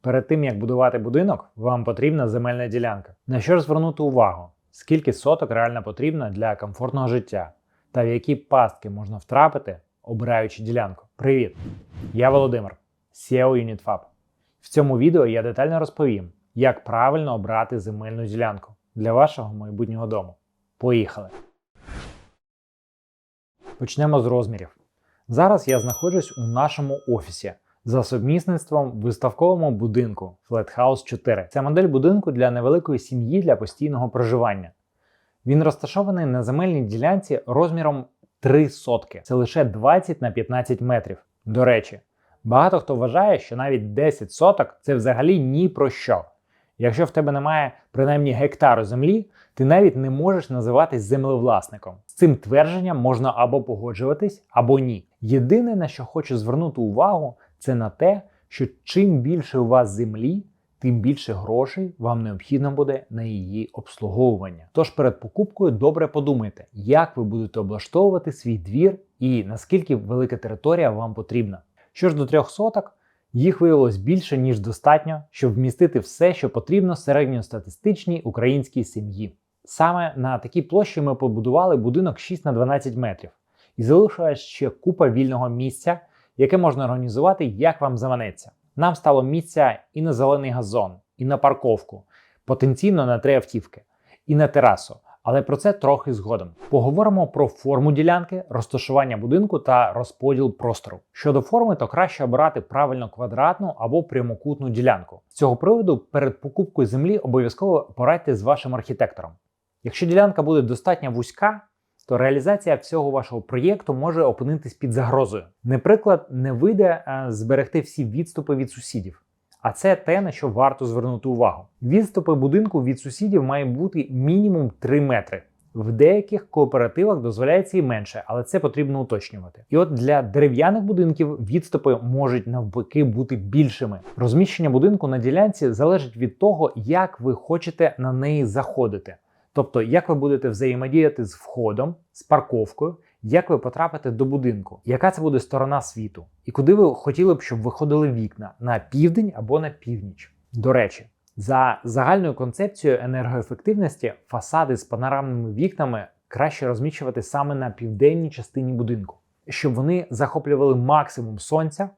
Перед тим як будувати будинок, вам потрібна земельна ділянка. На що ж звернути увагу? Скільки соток реально потрібно для комфортного життя, та в які пастки можна втрапити, обираючи ділянку. Привіт! Я Володимир, SEO UnitFab. В цьому відео я детально розповім, як правильно обрати земельну ділянку для вашого майбутнього дому. Поїхали! Почнемо з розмірів. Зараз я знаходжусь у нашому офісі за сумісництвом в виставковому будинку Flathouse 4. Це модель будинку для невеликої сім'ї для постійного проживання. Він розташований на земельній ділянці розміром 3 сотки. Це лише 20 на 15 метрів. До речі, багато хто вважає, що навіть 10 соток це взагалі ні про що. Якщо в тебе немає принаймні гектару землі, ти навіть не можеш називатись землевласником. З цим твердженням можна або погоджуватись, або ні. Єдине, на що хочу звернути увагу, це на те, що чим більше у вас землі, тим більше грошей вам необхідно буде на її обслуговування. Тож перед покупкою добре подумайте, як ви будете облаштовувати свій двір і наскільки велика територія вам потрібна. Що ж до трьох соток, їх виявилось більше, ніж достатньо, щоб вмістити все, що потрібно середньостатистичній українській сім'ї. Саме на такій площі ми побудували будинок 6 на 12 метрів і залишилась ще купа вільного місця, яке можна організувати як вам заманеться. Нам стало місця і на зелений газон, і на парковку, потенційно на три автівки, і на терасу. Але про це трохи згодом. Поговоримо про форму ділянки, розташування будинку та розподіл простору. Щодо форми, то краще обирати правильно квадратну або прямокутну ділянку. З цього приводу перед покупкою землі обов'язково порадьте з вашим архітектором. Якщо ділянка буде достатньо вузька, то реалізація всього вашого проєкту може опинитись під загрозою. Наприклад, не вийде е, зберегти всі відступи від сусідів. А це те, на що варто звернути увагу. Відступи будинку від сусідів має бути мінімум 3 метри. В деяких кооперативах дозволяється і менше, але це потрібно уточнювати. І от для дерев'яних будинків відступи можуть навпаки бути більшими. Розміщення будинку на ділянці залежить від того, як ви хочете на неї заходити. Тобто, як ви будете взаємодіяти з входом, з парковкою, як ви потрапите до будинку, яка це буде сторона світу, і куди ви хотіли б, щоб виходили вікна на південь або на північ. До речі, за загальною концепцією енергоефективності фасади з панорамними вікнами краще розміщувати саме на південній частині будинку, щоб вони захоплювали максимум сонця.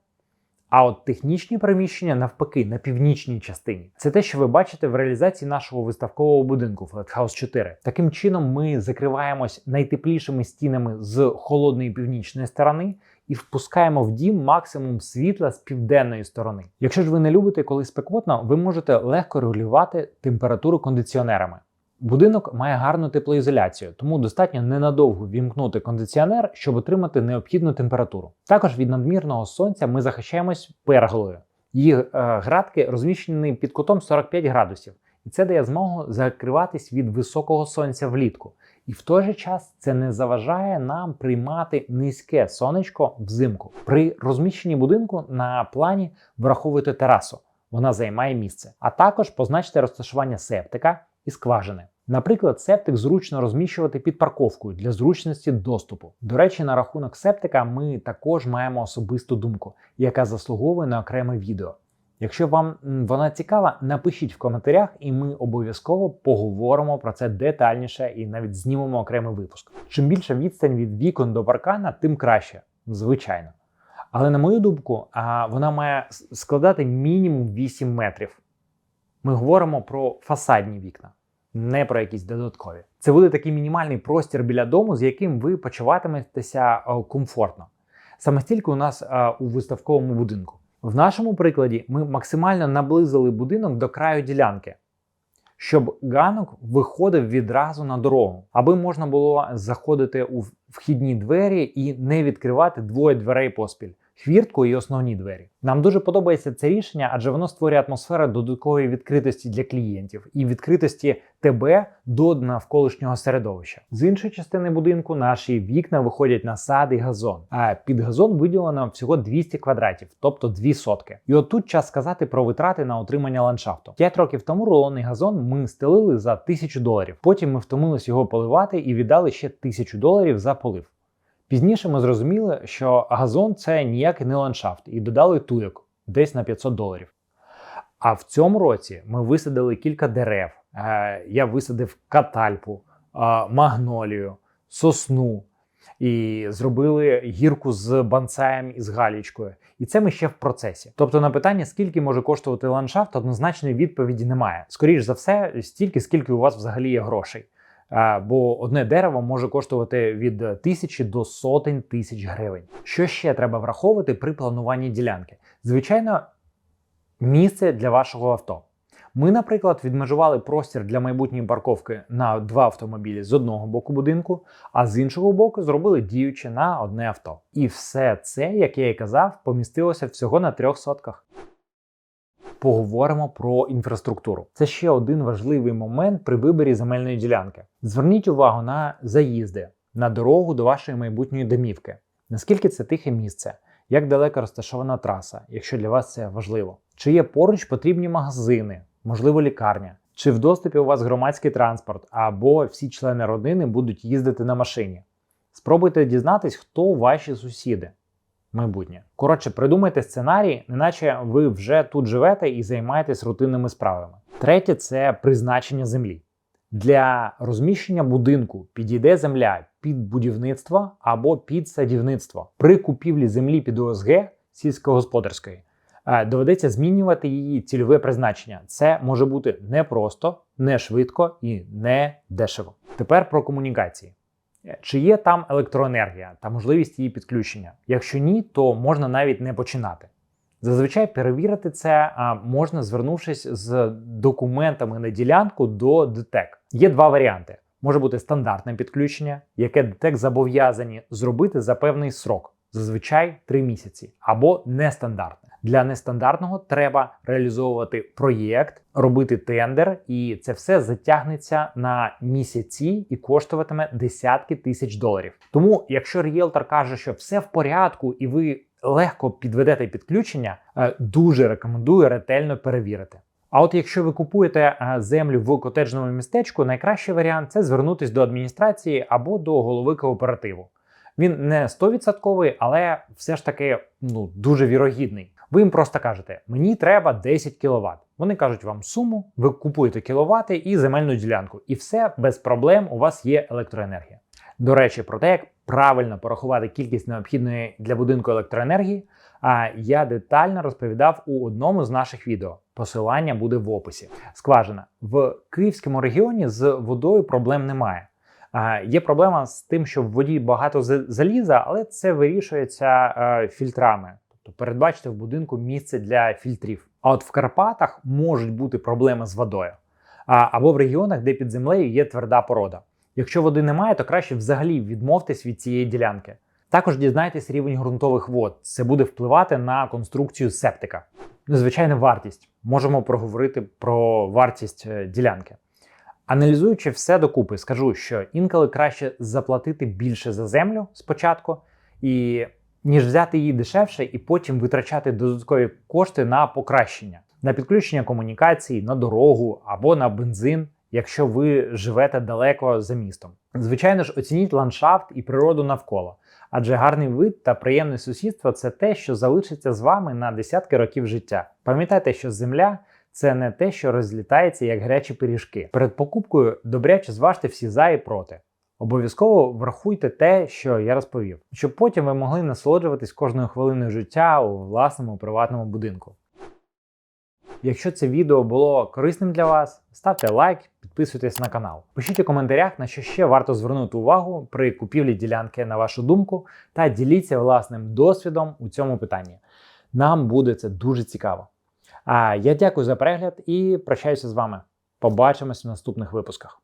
А от технічні приміщення навпаки на північній частині. Це те, що ви бачите в реалізації нашого виставкового будинку Flathouse 4. Таким чином, ми закриваємось найтеплішими стінами з холодної північної сторони і впускаємо в дім максимум світла з південної сторони. Якщо ж ви не любите, коли спекотно, ви можете легко регулювати температуру кондиціонерами. Будинок має гарну теплоізоляцію, тому достатньо ненадовго вімкнути кондиціонер, щоб отримати необхідну температуру. Також від надмірного сонця ми захищаємось перголою. Її е, градки розміщені під кутом 45 градусів, і це дає змогу закриватись від високого сонця влітку. І в той же час це не заважає нам приймати низьке сонечко взимку. При розміщенні будинку на плані враховуйте терасу, вона займає місце, а також позначте розташування септика і скважини. Наприклад, септик зручно розміщувати під парковкою для зручності доступу. До речі, на рахунок септика ми також маємо особисту думку, яка заслуговує на окреме відео. Якщо вам вона цікава, напишіть в коментарях, і ми обов'язково поговоримо про це детальніше і навіть знімемо окремий випуск. Чим більша відстань від вікон до паркана, тим краще, звичайно. Але на мою думку, вона має складати мінімум 8 метрів. Ми говоримо про фасадні вікна, не про якісь додаткові. Це буде такий мінімальний простір біля дому, з яким ви почуватиметеся комфортно. Саме стільки у нас у виставковому будинку. В нашому прикладі ми максимально наблизили будинок до краю ділянки, щоб ганок виходив відразу на дорогу, аби можна було заходити у вхідні двері і не відкривати двоє дверей поспіль хвіртку і основні двері. Нам дуже подобається це рішення, адже воно створює атмосферу додаткової відкритості для клієнтів і відкритості ТБ до навколишнього середовища. З іншої частини будинку наші вікна виходять на сад і газон. А під газон виділено всього 200 квадратів, тобто 2 сотки. І отут час сказати про витрати на отримання ландшафту. 5 років тому рулонний газон ми стелили за 1000 доларів. Потім ми втомились його поливати і віддали ще 1000 доларів за полив. Пізніше ми зрозуміли, що газон це ніякий не ландшафт, і додали туйок десь на 500 доларів. А в цьому році ми висадили кілька дерев. Е, Я висадив катальпу, е, магнолію, сосну і зробили гірку з бонсаєм і з галічкою. І це ми ще в процесі. Тобто, на питання, скільки може коштувати ландшафт, однозначної відповіді немає. Скоріш за все, стільки, скільки у вас взагалі є грошей. Бо одне дерево може коштувати від тисячі до сотень тисяч гривень. Що ще треба враховувати при плануванні ділянки? Звичайно, місце для вашого авто. Ми, наприклад, відмежували простір для майбутньої парковки на два автомобілі з одного боку будинку, а з іншого боку зробили діюче на одне авто. І все це, як я і казав, помістилося всього на трьох сотках. Поговоримо про інфраструктуру. Це ще один важливий момент при виборі земельної ділянки. Зверніть увагу на заїзди, на дорогу до вашої майбутньої домівки. Наскільки це тихе місце, як далеко розташована траса, якщо для вас це важливо. Чи є поруч потрібні магазини, можливо, лікарня, чи в доступі у вас громадський транспорт, або всі члени родини будуть їздити на машині. Спробуйте дізнатись, хто ваші сусіди. Майбутнє. Коротше, придумайте сценарій, неначе ви вже тут живете і займаєтесь рутинними справами. Третє це призначення землі. Для розміщення будинку підійде земля під будівництво або під садівництво. При купівлі землі під ОСГ сільськогосподарської е, доведеться змінювати її цільове призначення. Це може бути непросто, не швидко і не дешево. Тепер про комунікації. Е, Чи є там електроенергія та можливість її підключення? Якщо ні, то можна навіть не починати. Зазвичай перевірити це можна, звернувшись з документами на ділянку до ДТЕК. Є два варіанти: може бути стандартне підключення, яке ДТЕК зобов'язані зробити за певний срок, зазвичай 3 місяці, або нестандартне. Для нестандартного треба реалізовувати проєкт, робити тендер, і це все затягнеться на місяці і коштуватиме десятки тисяч доларів. Тому, якщо ріелтор каже, що все в порядку, і ви легко підведете підключення, е, дуже рекомендую ретельно перевірити. А от якщо ви купуєте е, землю в котеджному містечку, найкращий варіант це звернутися до адміністрації або до голови кооперативу. Він не 100%, але все ж таки ну, дуже вірогідний. Ви їм просто кажете, мені треба 10 кВт. Вони кажуть вам суму, ви купуєте кіловати і земельну ділянку, і все без проблем у вас є електроенергія. До речі, про те, як правильно порахувати кількість необхідної для будинку електроенергії, я детально розповідав у одному з наших відео. Посилання буде в описі. Скважина в Київському регіоні з водою проблем немає. Є проблема з тим, що в воді багато заліза, але це вирішується е, фільтрами. Тобто передбачте в будинку місце для фільтрів. А от в Карпатах можуть бути проблеми з водою. Або в регіонах, де під землею є тверда порода. Якщо води немає, то краще взагалі відмовтесь від цієї ділянки. Також дізнайтесь рівень ґрунтових вод. Це буде впливати на конструкцію септика. Звичайно, вартість. Можемо проговорити про вартість е, ділянки. Аналізуючи все докупи, скажу, що інколи краще заплатити більше за землю спочатку, і, ніж взяти її дешевше і потім витрачати додаткові кошти на покращення, на підключення комунікацій, на дорогу або на бензин, якщо ви живете далеко за містом. Звичайно ж, оцініть ландшафт і природу навколо, адже гарний вид та приємне сусідство це те, що залишиться з вами на десятки років життя. Пам'ятайте, що земля це не те, що розлітається як гарячі пиріжки. Перед покупкою добряче зважте всі за і проти. Обов'язково врахуйте те, що я розповів, щоб потім ви могли насолоджуватись кожною хвилиною життя у власному приватному будинку. Якщо це відео було корисним для вас, ставте лайк, підписуйтесь на канал. Пишіть у коментарях, на що ще варто звернути увагу при купівлі ділянки на вашу думку, та діліться власним досвідом у цьому питанні. Нам буде це дуже цікаво. А я дякую за перегляд і прощаюся з вами. Побачимось в наступних випусках.